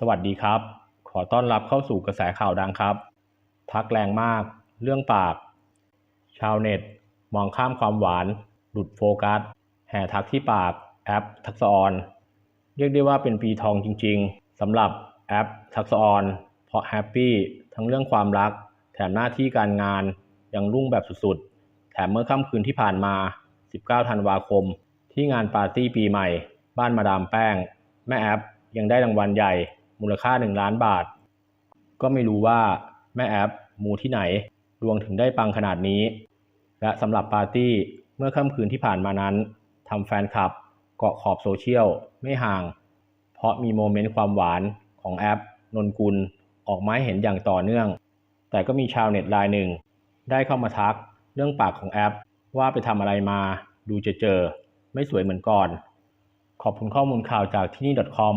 สวัสดีครับ ขอต้อนรับเข้าสู่กระแสข่าวดังครับ ทักแรงมาก เรื่องปาก ชาวเน็ต มองข้ามความหวาน หลุดโฟกัส แห่ทักที่ปาก แอปทักษออน เรียกได้ว่าเป็นปีทองจริงๆสำหรับแอปทักษออน เพราะแฮปปี้ทั้งเรื่องความรัก แถมหน้าที่การงาน ยังรุ่งแบบสุดๆ แถมเมื่อค่ำคืนที่ผ่านมา 19 ธันวาคม ที่งานปาร์ตี้ปีใหม่ บ้านมาดามแป้ง แม่แอปยังได้รางวัลใหญ่ มูลค่า 1 ล้านบาท ก็ไม่รู้ว่าแม่แอปมูที่ไหน ดวงถึงได้ปังขนาดนี้ และสำหรับปาร์ตี้เมื่อค่ำคืนที่ผ่านมานั้นทำแฟนคลับเกาะขอบโซเชียลไม่ห่าง เพราะมีโมเมนต์ความหวานของแอปนนกุลออกมาให้เห็นอย่างต่อเนื่อง แต่ก็มีชาวเน็ตรายหนึ่ง ได้เข้ามาทักเรื่องปากของแอปว่าไปทำอะไรมาดูจอเจอ ไม่สวยเหมือนก่อน ขอบคุณข้อมูลข่าวจากที่นี่ .com